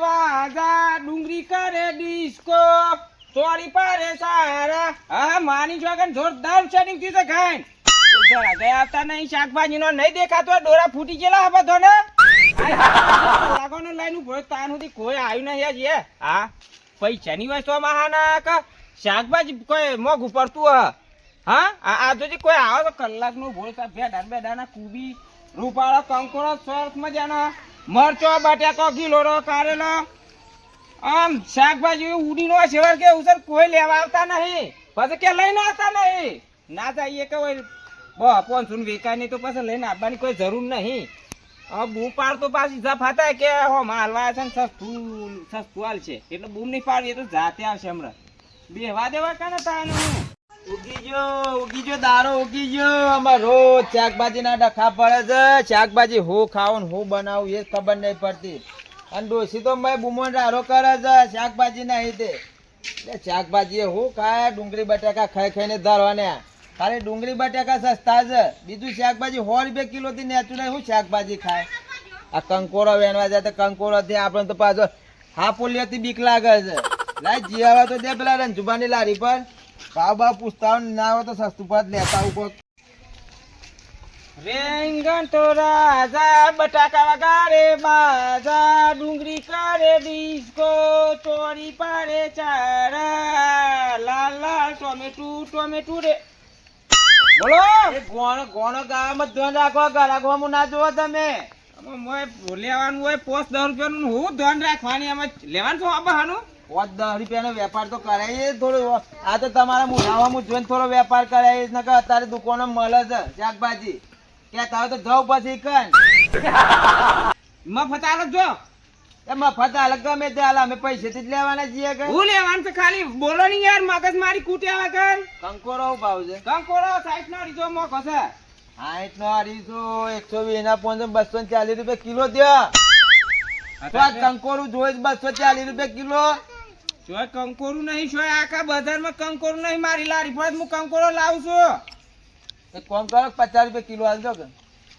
વાજા ડુંગરી કરે ડિસ્કો ચોરી પારે સારા. હા, માની છોકન જોરદાર સેટિંગથી તો ખાઈ જરા ગયા આવતા નહીં શાકભાજી નો નહીં દેખાતો ડોરા ફૂટી ગયેલા હવે તો ને લાગોનો લાઈન ભોજ તાન સુધી કોઈ આવ્યું નહીં હજી, હે. હા, પૈસાની વસ્તુ મહાના કે શાકભાજી કોઈ મોઘું પડતું, હ. હા, આ જોજે કોઈ આવો તો કલાકનું ભોળ તા ભેડા બેડાના કુબી, રૂપાળા કંકોડો સરસ મજાનો મરચો, બટાકો ગીલોરો કારેલો. આમ શાકભાજી ઉડીનો સેવર કે ઉસર કોઈ લેવા આવતા નહીં. પછી કે લઈને આવતા નહીં. ના જઈએ કે હોય બહુ પોનસો વેચાય નહીં તો પછી લઈને આવવાની કોઈ જરૂર નહીં. બૂમ પાડતો પાછી જફ હતા કે, હો માલવા છે ને, સસ્તું સસ્તું હાલ છે. એટલે બૂમ નહીં પાડવી, એ તો જાતે આવશે હમણાં. બેવા દેવા કાને તાને ઉગી ગયો ઉગી ગયો, દારો ઉગી ગયો. આમાં રોજ શાકભાજી ના પડે છે. શાકભાજી હું ખાવું હું બનાવું એ ખબર નહીં પડતી. અને ડોસી તો મેં બુમો દારો કરે છે શાકભાજી ના તે શાકભાજી હું ખાય, ડુંગળી બટાકા ખાઈ ખાઈને ધરવાને. ખાલી ડુંગળી બટાકા સસ્તા છે. બીજું શાકભાજી સો રૂપિયા કિલો થી નેચું હું શાકભાજી ખાય. આ કંકોરો વેણવા જાય તો કંકોરો થી આપણે તો પાછો હાપોલિયો થી બીક લાગે છે. લાય જીવા તો દે પેલા રંજુભાની લારી પર. ભાવ પૂછતા ના આવે તો સસ્તું લેતા ઉપર રેંગણ તો રાજા બટાકા વગાડે બાજા ડુંગળી કરે ડિસ્કો ચોરી પાડે ચારા લાલ લાલ ટોમેટું ટોમેટું રે. બોલો! ગોણ ગોણ ગોણો ગાવામાં જ ધ્યાન રાખો ગરાગવામાં ના જોવો તમે. મોય લેવાનું હોય પોસ્ટ દસ રૂપિયાનું હું ધ્યાન રાખવાની આમાં લેવાનું શું આબાનું પાંચ દસ રૂપિયાનો વેપાર તો કરાય થોડો. આ તો તમારા મુઠાવામાં જોઈને થોડો વેપાર કરાય નકર અત્યારે દુકાનો મળે છે શાકભાજી. ક્યાં તાવ તો જવું પછી કન. મફત આલો જો. એ મફત હાલ ગમે તે અમે પૈસેથી જ લેવાના છીએ કે. હું લેવાનું છે ખાલી. બોલો નહીં યાર મગજ મારી કૂટ્યા વગર કંકોરો ભાવ છે. કંકોરો સાઈઠ નો રીજો મોકો છે. સાઈઠ નો અઢીસો એકસો વીસ ના પંદર બસો ચાલીસ રૂપિયા કિલો આ કંકોરું જોઈ બસો ચાલીસ રૂપિયા કિલો. જોય કંકોરું નહીં? જોય આખા બજારમાં કંકોરું નહીં? મારી લારી પર હું કંકોરો લાવું છું. એક કામ કરો પચાસ રૂપિયા કિલો હાલજો કે?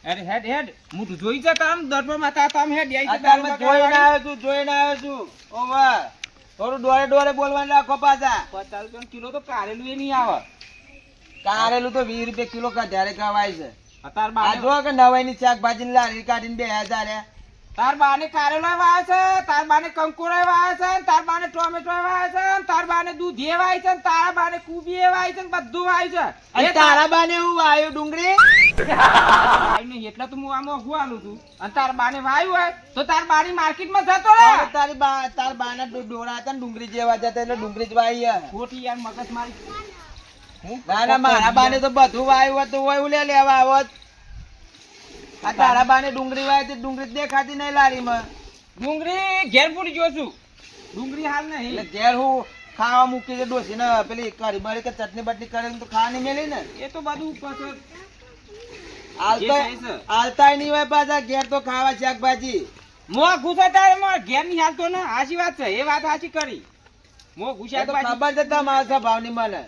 અરે હેડ હેડ. હું તો જોઈ જતા આમ દર્પણ માતા તામ હેડ આઈ જતા જોઈને આવ્યો છું જોઈને આવ્યો છું. ઓવર થોડું ડોરે ડોરે બોલવાનું રાખો પાછા. પચાસ રૂપિયા કિલો તો કારેલું એ નહીં આવે. કારેલું તો વીસ રૂપિયા કિલો કા ત્યારે કવાય છે. આ જો કે નવાઈ ની શાકભાજી લારી કાઢીને બે હજાર. તાર બાને કારેલો વાય છે તાર બાને કંકોરો વાય છે તાર બાને ટોમેટો વાય છે તાર બાને દૂધ એ વાય છે તારા બાને કુબી વાય છે બધું વાય છે. અને તારા બાને હું વાયો ડુંગળી? નહીં એટલે તો હું આમાં હુવાલું છું? અને તાર બાને વાયું હોય તો તાર બાની માર્કેટમાં જતો રહે. હવે તારી બા તાર બાના ડોરા હતા ને ડુંગળી જેવા જતા એટલે ડુંગળી જ વાય હે. ખોટી યાર મગજ મારી હું ના ના મારા બાને તો બધું વાયું હતું હોય હું લે લેવા આવત. આ તારા બાને ડુંગળી વાય તે ડુંગળી દેખાતી નહીં લારીમાં. ડુંગળી ઘેર પૂરી છું. ડુંગળી હાલ એટલે ઘેર હું ખાવા મૂકી છે ડોસી ને પેલી કરી બરી કે ચટણી બટની કરીને તો ખાવાની મેલી ને. એ તો બધું પાછળ. હાલતાય નહીં હોય પાછા ઘેર તો ખાવા શાકભાજી. મો ગુસા તારે મો ઘેરની હાલતો ને. હાચી વાત છે એ વાત હાચી કરી. મો ગુસા તો ખબર છે તમારા ભાવની મને.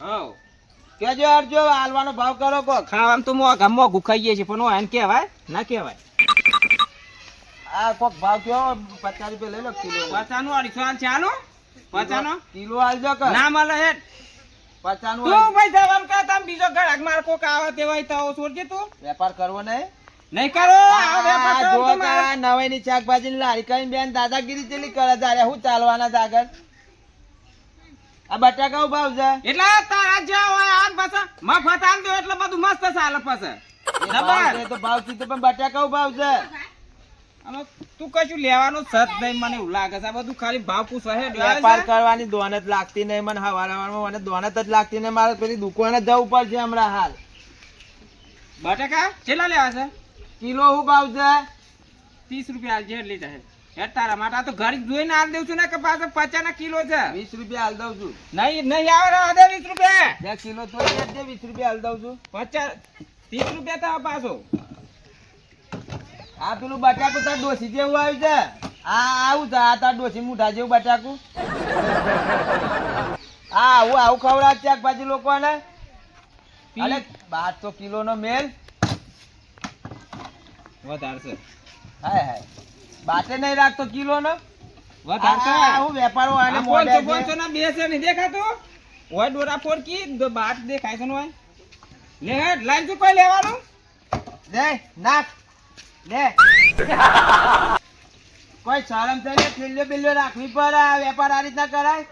હા કેજો અરજો હાલવાનો ભાવ કરો કો ખાવામ તો મો ગામમાં ગુખાઈએ છે પણ હું કહેવાય ના કહેવાય. આ કોક ભાવ કયો? પચાસ રૂપિયા લઈ લો કિલો પચાનું અઢીસો હાલ. ચાલો પચાનો કિલો હાલજો કર ના મળે હેઠ પચાસનું તું ભાઈ જવાનું કા તમે બીજો માર કોક આવે તેવાય તો છોડજે તું. વેપાર કરવો નહીં? નહીં કરો આ જો કા નવાઈની શાકભાજી લારી કરીને બેન દાદાગીરી ચેલી કરે તારે હું ચાલવાના છે આગળ. આ બટાકા ભાવ છે એટલે તારા હોય આ પાછા મફત આલ દો એટલે બધું મસ્ત ચાલે પાછા. એ તો ભાવ તો પણ બટાકા ભાવ છે આમાં તું કશું લેવાનું સત નહીં મને એવું લાગે છે. આ બધું ખાલી ભાવ પૂછવા હે વેપાર કરવાની દોનત લાગતી નહીં મને હવાર હવારમાં મને દોનત જ લાગતી નહીં મારે પેલી દુકાને જવું પડશે હમણાં હાલ. બટાકા કેટલા લેવા છે? કિલો હું ભાવ છે ત્રીસ રૂપિયા હાલ જેટલી જાય તારા માટે તો ઘર જોઈને હાલ દઉં છું ને કે પાછો પચાસ ના કિલો છે. વીસ રૂપિયા હાલ દઉં છું. નહીં નહીં આવે ને વીસ રૂપિયા. બે કિલો જ વીસ રૂપિયા હાલ દઉં છું. પચાસ ત્રીસ રૂપિયા તો પાછો. આ પેલું બટાકું તાર ડોસી જેવું આવ્યું છે. આ આવું છે આ તાર ડોસી મૂઠા જેવું બટાકું. આ આવું આવું ખવડાવ શાકભાજી લોકોને. અરે બારસો કિલો નો મેલ. વધારે છે. હાય હાય. બાટે નહીં રાખતો કિલો નો હું વેપારો આને આ મોઢે પોનસો છે. પોનસો ના. બે નહીં. દેખાતો? ઓય ડોરા દ- બાટ દેખાય છે ઓય લે લાઈન તું કોઈ લેવાનું. લે નાખ. લે. કોઈ શરમ છે ને બિલ્યો રાખવી પડે? આ વેપાર આ રીતના કરાય?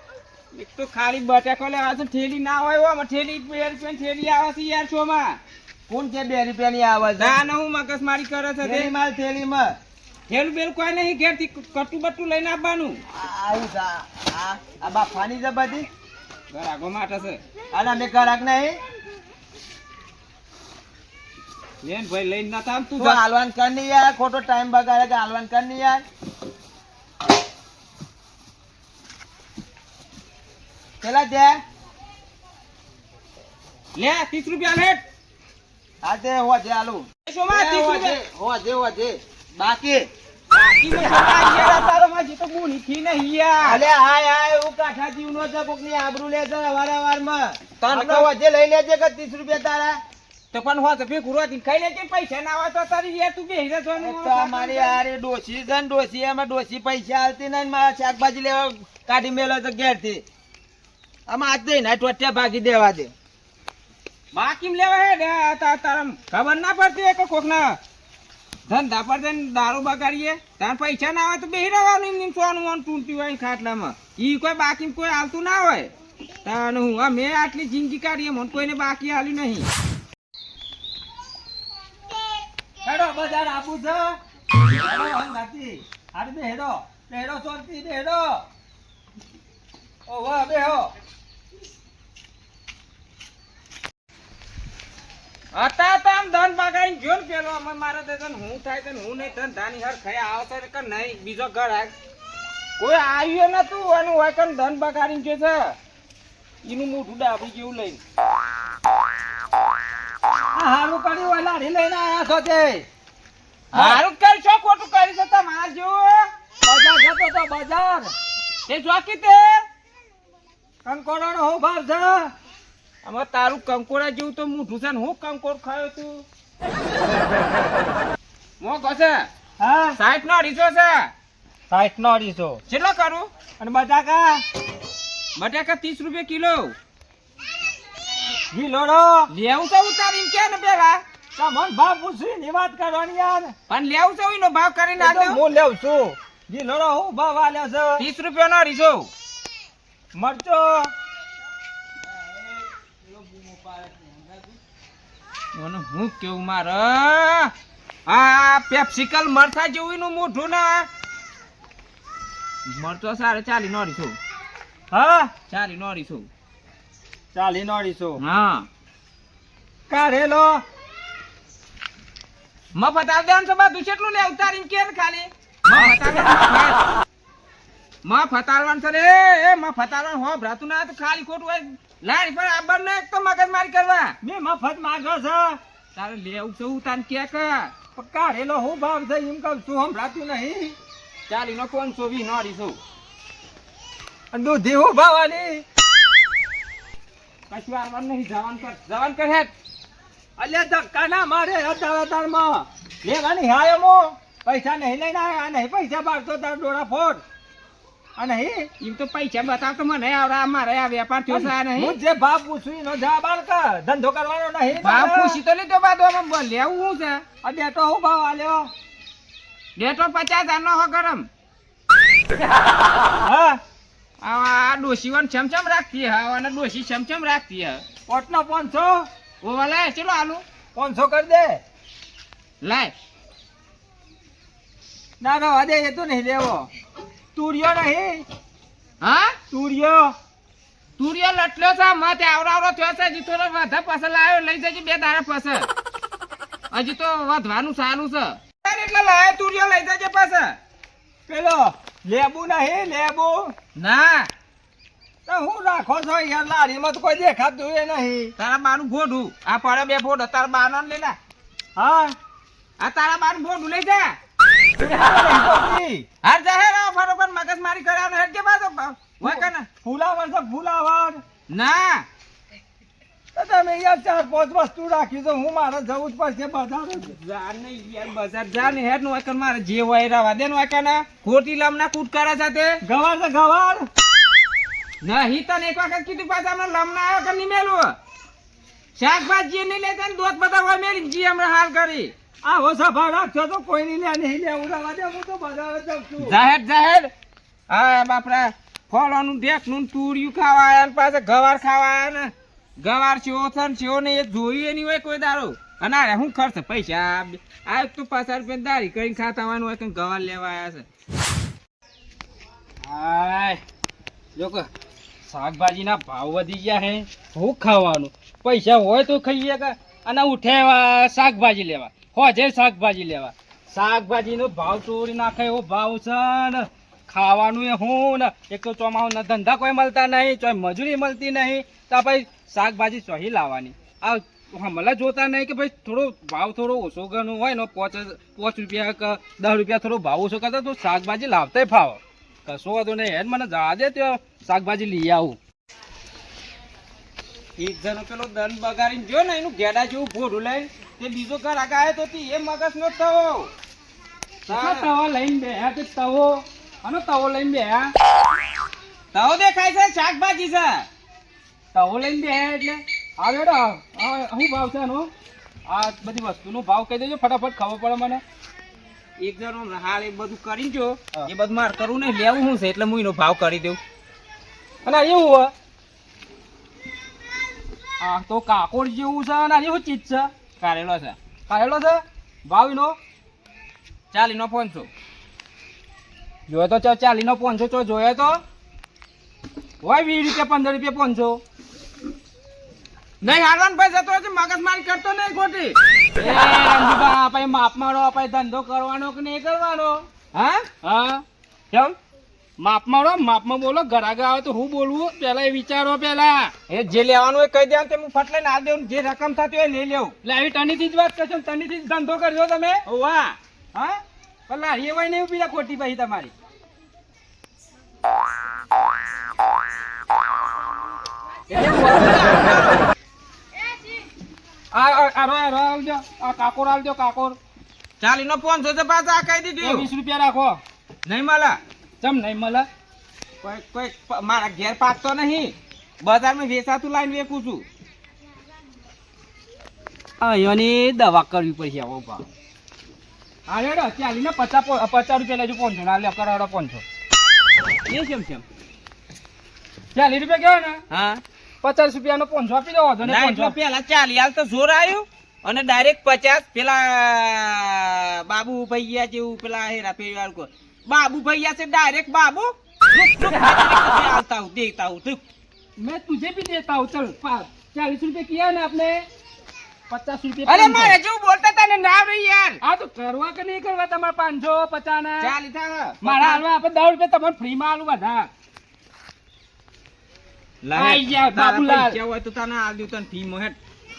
એક તો ખાલી બટાકો લેવા છે. થેલી ના હોય આમાં થેલી બે રૂપિયા થેલી આવે છે યાર શોમાં. કોણ કે બે રૂપિયાની આવે છે? ના ના હું મગજમારી કરે છે થેલી માલ થેલીમાં થેલું બેલું કોઈ નહીં ઘેરથી કટું બટું લઈને આવવાનું. આવું આ- આ બાફાની છે બધી. ગરાગો માટે છે. અને અમે કરાક નહીં લેન ભાઈ લઈને ના તામ તું હાલવાન કર નહીં યાર ખોટો ટાઈમ બગાડે કે હાલવાન કર નહીં યાર. પેલા દે. લે ત્રીસ રૂપિયા લેટ. દે હોજે હાલું. ત્રીસ હોજે હોજે હોજે બાકી. બાકીમાં શોમાં યાર આ તારો માં જીતો બુની થી નહીં યાર અલે હાય હાય એવું કાઠા જીવનો છે કોકની આબરૂ લે છે અવારનવારમાં. તને આપણે કહું. હોજે લઈ લેજે કે 30 રૂપિયા તારા. તો પણ હોત ભે ગુરુવાથી ખાઈ પૈસા ના આવે તો તારી યાર તું બેહી રહેતો ને તો અમારી હારે ડોશી છે ને ડોશી એમાં ડોશી પૈસા આલતી નહીં મારા શાકભાજી લેવા કાઢી મેલો તો ઘેરથી આમાં આજ દઈ ને ટોટિયા ભાગી દેવા દે. બાકી લેવા હે? તારા ખબર ના પડતી કોક ના ધંધા પર જઈને દારૂ બગાડીએ, તાર પૈસા ના આવે તો બેહી રહેવાનું સોનું મોનું તૂટતી હોય ખાટલામાં. ઈ કોઈ બાકી કોઈ હાલતું ના હોય. તાન હું, આ મેં આટલી જિંદગી કાઢી મને કોઈને બાકી હાલ્યું નહીં. હેડો, બજાર આપું છે. હેડો, હંગાતી. હારે બે હેડો ચોરતી બેહેડો. ઓ વાહ બેહો. હતા તો આમ ધન બગાડીને જો ને પેલો અમે મારે તો તને હું થાય તને હું નહીં તને ધાની હર ખાઈ આવશે કે નહીં બીજો ઘર આ કોઈ આવ્યો નતું અને હોય ધન બગાડીને જો છે. એનું મોઢું ડાબી જેવું લઈને. આ હારું કર્યું હોય લાડી લઈને આયા છો તે હારું કરી છો ખોટું કરી છે તમારા જેવું બજાર જતો તો બજાર. તે જોકી તે. કંકોડાનો હો છે આમાં તારું કંકોડા જેવું તો મોઢું છે ને હું કંકોડ ખાયો તું મો છે હા. સાઠ નો અઢીસો છે. સાઠ નો અઢીસો કેટલો કરું? અને બટાકા? બટાકા ત્રીસ રૂપિયા કિલો. ગીલોડો લેવું તો ઉતારીને કે ને પેલા? મન ભાવ પૂછી ની વાત કરવાની યાર. પણ લેવું છે એનો ભાવ કરીને એ હું લેવું છું. ગીલોડો હું ભાવ આલ્યો છે. ત્રીસ રૂપિયા નો અઢીસો મરચો. મને હું કેવું મારે? આ પેપ્સિકલ મરતા જેવું એનું મોઢું ના. મરતો સારે ચાલી નોરી છું. હા? ચાલી નોરી છું. ચાલી નોરી છું. હા. કાઢેલો. મફત આલ દેવાનું છે બધું. કેટલું લે ઉતારીને કેર ને ખાલી? મફત આલવાનું છે રે એ મફત આલવાનું હો ભરાતું ના તો ખાલી ખોટું હોય. લારી પર આ બંને એક તો મગજમારી કરવા. મે મફત માંગ્યો છે. તારે લેવું છે ઉતાર કે કે? પક્કા કાઢેલો હું ભાવ છે, એમ કહું છું, સંભળાતું નહીં. ચાલી નો કોણ છો વી નો છું. અને દૂધી હું ભાવાની. કશું આવવાનું નહીં, જવાન કર જવાન કર હેડ અલ્યા ધક્કા ના મારે અતાર લેવાની હાયો મો પૈસા નહીં લઈને આયા, નહીં પૈસા બાળતો તાર ડોળા ફોડ. આ નહીં એમ તો પૈસા બતાવ તો મને આવડા મારે આ વેપાર થયો છે નહીં. હું જે ભાવ પૂછું એનો જવાબ આલ કે ધંધો કરવાનો નહીં ભાવ. પૂછી તો લીધો બાદ લેવું શું છે? આ બેટો હું ભાવ આલ્યો? ડેટો પચાસ હજાર નો હો ગરમ. હા. આ આ ડોશીવાન ચમચમ રાખતી હા અને ડોશી ચમચમ રાખતી હે. પોટનો પાંચસો. ઓ વાલા ચલો આલુ? પાંચસો કરી દે. લાય. ના ના દે એ તો નહીં લેવો તુરિયો નહીં. હા? તુરિયો. તુરિયો લટલ્યો છે મત આવડો થયો છે હજી થોડો વધા પાસે લાવ્યો લઈ જજે બે તારા પાસે હજી તો વધવાનું સારું છે. એટલે લાય તુરિયો લઈ જજે પાસે પેલો લેબુ નહીં લેબુ. ના. તો હું રાખો છો યાર લારીમાં તો કોઈ દેખાતું એ નહીં. તારા બાનું ભોડું આ પડે બે ભોડ તારા બાનો લઈ લે હા. આ તારા બાનું ભોડું લઈ જા. ફુલાવર હાર જા આ ફરો પર મગજ મારી કર્યા હેડ કે બાજો? હોય કે ના? છે ફુલાવર ના. તો તમે યાર ચાર પાંચ વસ્તુ રાખી તો હું મારે જવું જ પડશે બજાર. જા ને યાર બજાર જા ને હેડનું એકન મારે જે હોય રાવા દે નું એકન ખોટી લમના કૂટકારા સાથે? ગવાર છે ગવાર. નહીં તને એક વખત કીધું પાછા હમણાં લમના આવ્યો કે નહીં મેલું? શાકભાજી નહીં લેતા ને દોત બધા હોય મેરી જી હમણાં હાલ કરી. આવો સફા રાખશો તો કોઈ નહીં લે નહીં લેવું ઉડાવા દે, હું તો છું. જાહેર જાહેર. હા બાપરા ફળોનું ઢેકનું તુરિયું ખાવા આવ્યા ને પાછા ગવાર ખાવા આયા ને. ગવાર ચેવો છે ને ચેવો નહીં એ જોયું નહીં હોય કોઈ દારો અને અરે શું ખર્ચ, પૈસા, આ તો પચાસ રૂપિયા દારી કરીને ખાતા આવવાનું હોય કે ગવાર લેવા આવ્યા છે. હાય. લોકો શાકભાજીના ભાવ વધી ગયા હે. હું ખાવાનું? પૈસા હોય તો ખાઈએ કે અને ઉઠેવા શાકભાજી લેવા. હોજે શાકભાજી લેવા. શાકભાજીનો ભાવ ચોરી નાખે એવો ભાવ છે ને. ખાવાનું એ હું ને. એક તો ચોમાવું ધંધા કોઈ મળતા નહીં, ચોય મજૂરી મળતી નહીં. તો ભાઈ શાકભાજી ચોહી લાવવાની. આ હમણાં જોતા નહીં કે ભાઈ થોડો ભાવ થોડો ઓછો ગણો હોય ને, પાંચ પાંચ રૂપિયા કે દસ રૂપિયા થોડો ભાવ ઓછો કરતા તો શાકભાજી લાવતાય ફાવ. કશો વાંધો નહીં, હેડ મને જવા દે, ત્યાં શાકભાજી લઈ આવું. એક જણો પેલો દંડ બગાડીને જો ને એનું ગેડા જેવું ભોડું લઈને તે બીજો ઘર આગાય તો એ મગજ નો થવો તવો લઈને બેહ્યા તે તવો? અને તવો લઈને બેહ્યા? તવો દેખાય છે શાકભાજી છે. તવો લઈને બેહ્યા એટલે? આવે શું ભાવ છે એનો આ બધી વસ્તુનો ભાવ કહી દેજો ફટાફટ ખબર પડે મને. એક જણો હાલ એ બધું કરીને જો એ બધું મારે કરવું નહીં લેવું શું છે? એટલે હું એનો ભાવ કરી દઉં. અને આ એવું હોય આ તો કાકોડ જેવું છે અને શું ચીજ છે? કારેલો છે. કારેલો છે? ભાવ એનો ચાલીનો પાંચસો. જોયો તો ચો ચાલીનો પાંચસો ચો જોયો તો? હોય વીસ રૂપિયા પંદર રૂપિયા પાંચસો. નહીં હાલવાનું ભાઈ જતો હશે મગજમારી કરતો નહીં ખોટી. આપણે માપ મારો આપણે ધંધો કરવાનો કે નહીં કરવાનો? હા? હા. કેમ? માપ મારો માપમાં બોલો ઘરાગા આવે તો હું બોલવું? પેલા એ વિચારો પેલા. એ જે લેવાનું એ કહી દેવાનું તે હું ફટ લઈને આ દેવું જે રકમ થતી હોય એ લઈ લેવું. એટલે આવી ટનીથી જ વાત કરશો ટનીથી જ ધંધો કરજો તમે. વાહ હા? પેલા લારી એવાય નહીં રહ્યા ખોટી પછી તમારી. કાકોર આવજો કાકોર. ચાલ એનો પાંચસો પાછા કહી દીધું. વીસ રૂપિયા રાખો. નહીં મળે. ચમ નહીં મળે? કોઈ કોઈ મારા ઘેર પાકતો નહીં. બજારમાં વેચાતું લાઈને વેકું છું. અહીંયાની દવા કરવી પડશે આવો ભાવ હા રેડો ચાલીને પચાસ પચાસ રૂપિયા લેજો પહોંચો ના લે કરાવડો પાંચસો. એ કેમ કેમ ચાલીસ રૂપિયા કહેવાય ને? હા. પચાસ રૂપિયાનો પહોંચો આપી દો વાંધો નહીં પેલા ચાલી હાલ તો જોર આવ્યું અને ડાયરેક્ટ પચાસ પેલા બાબુ ભાઈ ગયા જેવું પેલા હેરા પેરી વાળું કો. બાબુ ભૈયા છે ડાયરેક્ટ બાબુ रुक, रुक, मैं तुम्हें आता हूँ देता हूँ रुक मैं तुझे भी देता हूँ चल चालीस रुपए किया ना आपने पचास रुपए अरे मारे जो बोलता था ना नाम नहीं यार हाँ तो करवा के नहीं करवा તમારે પાંચસો પચાસ ના ચાલી થા મારા હાલવા આપણે દસ રૂપિયા તમારે ફ્રી માં આલું બધા આઈ ગયા બાબુલાલ પૈસા હોય તો તને આલ દઉં તને ફી માં હેડ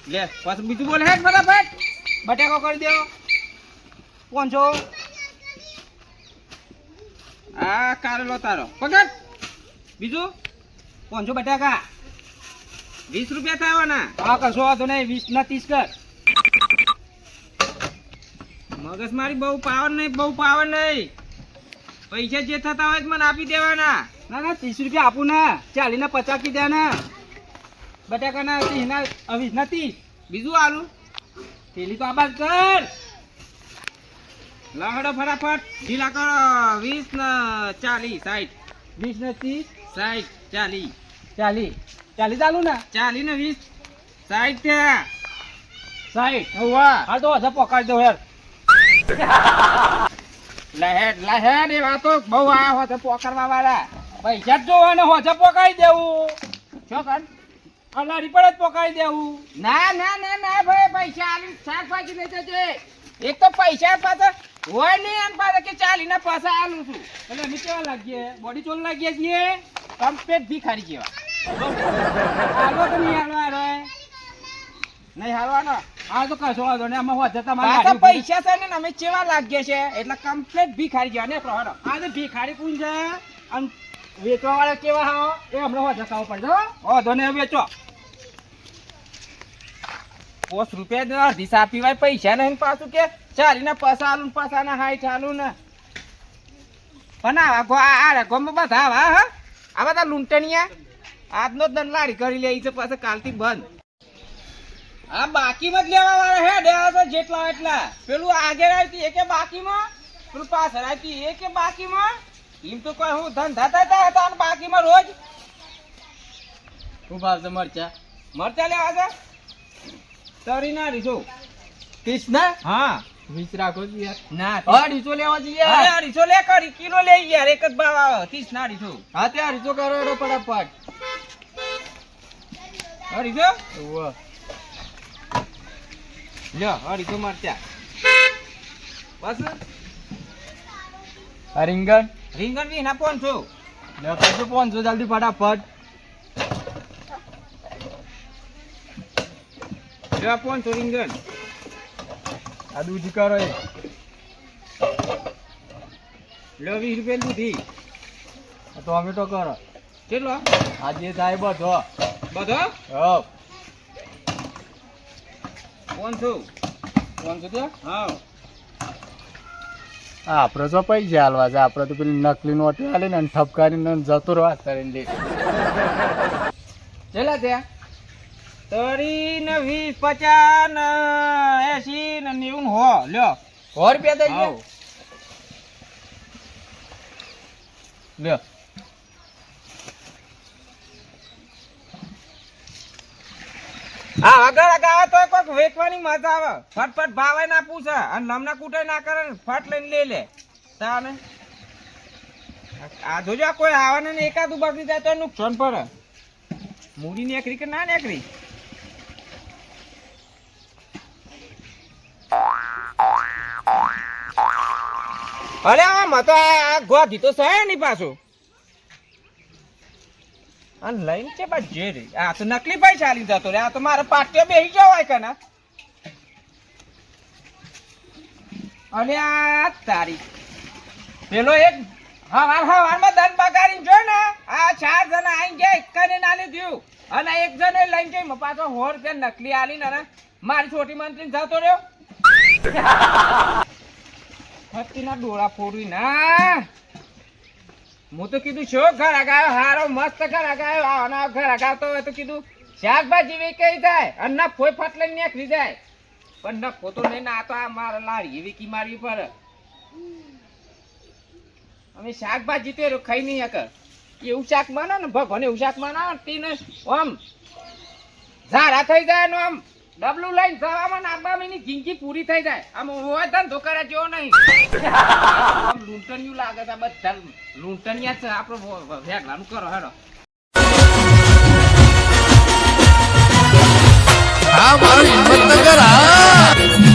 લે પાછું બીજું બોલ હેડ ફટાફટ બટાકો કરી દો પાંચસો આ કારેલો તારો. પકડ. બીજું? પાંચસો બટાકા? વીસ રૂપિયા થવાના. હા, કશો વાંધો નહીં. વીસ ના ત્રીસ કર. મગજ મારી બહુ પાવર નહીં, બહુ પાવર નહીં. પૈસા જે થતા હોય મને આપી દેવાના. ના ના, ત્રીસ રૂપિયા આપું ના. ચાલી ના પચાસ કી દે ને. બટાકા ના ત્રીસ ના વીસ ના ત્રીસ. બીજું આલુ. પેલી તો આબાદ કર. લાહડો ફટાફટ. ઢીલા કરો. વીસ ને ચાલીસ. સાઠ વીસ ને ત્રીસ. સાઠ ચાલીસ. ચાલીસ. ચાલીસ ચાલુ ને? ચાલીસ ને વીસ. સાઠ થયા સાઠ વાહ હા તો હજાર પકડી દો યાર લહેર લહેર એ વાતો બહુ આ હોતે પોકરવા વાળા. પૈસા જ જોવાને હોજે પોકાઈ દેવું. શું કર? અલારી પર જ પોકાઈ દેવું. ના ના ના ના ભાઈ પૈસા આલી શાકભાજી લઈ જજે. એક તો પૈસા પાછા હોય નહીં એમ પાછા કે ચાલીને પાછા આલું છું. એટલે અમે કેવા લાગીએ? બોડી ચોલ લાગીએ છીએ? કમ્પ્લેટ ભિખારી જેવા. હાલો તો નહીં હાલવા રે. નહીં હાલવાનો? હા તો કશો વાંધો નહીં. આમાં હોજે તમારે પૈસા છે ને અમે ચેવા લાગીએ છે એટલે કમ્પ્લેટ ભિખારી જેવા. ને પ્રહારો. આ તો ભિખારી કુંજ છે. અને વેચવા વાળા કેવા હાવ એ હમણાં હોજે ખાવ પડે. હો? વાંધો નહીં વેચો. પોસ રૂપિયા દે, અડધી સા પીવાય પૈસા નહીં ને પાછું કે ચાલીને ને પસાના હાય ચાલુ ને. પણ આ ગો- આ આ ગોમાં બધા આવા હા? આ બધા લૂંટણીયા? આજનો દન દંડલારી કરી લે છે પાછા કાલથી બંધ. આ બાકીમાં જ લેવા વાળા હે દેવા છે જેટલા એટલા. પેલું આગળ આવતી એ કે બાકીમાં? પેલું પાછળ આવતી એ કે બાકીમાં? એમ તો કોઈ હું ધંધા થતા હતા બાકીમાં રોજ. શું ભાવ છે મરચા? મરચા લેવા છે? તરી ના રીસો ના હા. વીસ રાખો છો યાર. ના અઢીસો લેવા જઈએ અરે અઢીસો લે કરી કિલો લે યાર. એક જ ભાવ આવે. ત્રીસ ના રીસો. હા તે અઢીસો કરો હેડો ફટાફટ. અઢીસો ઉવ્વ. લ્યો અઢીસો મરચા બસ. આ રીંગણ? રીંગણ બી ના પાંચસો લે પોન છો જલ્દી ફટાફટ. લ્યો પાંચસો રીંગણ આ દૂધ કરો એ. લ્યો વીસ રૂપિયા દૂધી. ટોમેટો કરો. કેટલો? આ જે થાય બધો. બધો? હો. પાંચસો. પાંચસો થયા હા. આપણે તો પૈસા હાલવા છે. આપણે તો પેલી નકલી નોટી હાલી ને ઠપકારીને જતો રહવા કરીને લે ચેલા ત્યાં તરી ને વીસ પચાસ ને એસી ને નેવું હો લ્યો. સો રૂપિયા થઈ. ગયા? લ્યો. હા આગળ આગળ આવે તો કોઈક વેચવાની મજા આવે. ફટફટ ભાવે ના પૂછે. અને નામના કૂટે ના કરે ફટ લઈને લઈ લે. તાને? આ જોજો કોઈ આવે ને ઊભા બગડી જાય તો નુકસાન પડે. મૂડી નેકરી કે ના નીકળી અરે આ તો આ આ દીતો સહે નહીં પાછું. આ લઈને છે બસ જે રે આ તો નકલી પૈસા આલી જતો રે આ તો મારા પાટિયા બેસી જવાય કના અને આ તારી પેલો એક હવાર હવારમાં દન બગાડીને જો ને, આ ચાર જણા આઈ ગયા એક ને નાલી દીધું અને એક જણો લઈને જઈ પાછો હોર રૂપિયા નકલી આલી ને મારી છોટી મંત્રી જતો રહ્યો. હત્તીના ડોળા ફોડવી ના હું તો કીધું છો ઘર અગાયો હારો, મસ્ત ઘર અગાયો આના ઘર અગાવતો હોય તો કીધું, શાકભાજી વેચાઈ જાય અને ના ફટ લઈને નીકળી જાય. પણ ના ફોતો નહીં ના તો આ મારા લાડી વેકી મારવી પડે. અમે શાકભાજી તો ખાઈ નહીં હકર એવું શાક માનો ને, ભગવાન એવું શાક માનો તેને આમ ઝાડા થઈ જાય ને આમ ડબલું લઈને જવામાં નાખવામાં મહિની જિંદગી પૂરી થઈ જાય. આમ હોય ધંધો કરે જેવો નહીં. આમ લૂંટણિયું લાગે છે બધા લૂંટણિયા છે, આપણો વેગલાનું કરો, હેડો. હા, મારી હિંમતનગર, હા.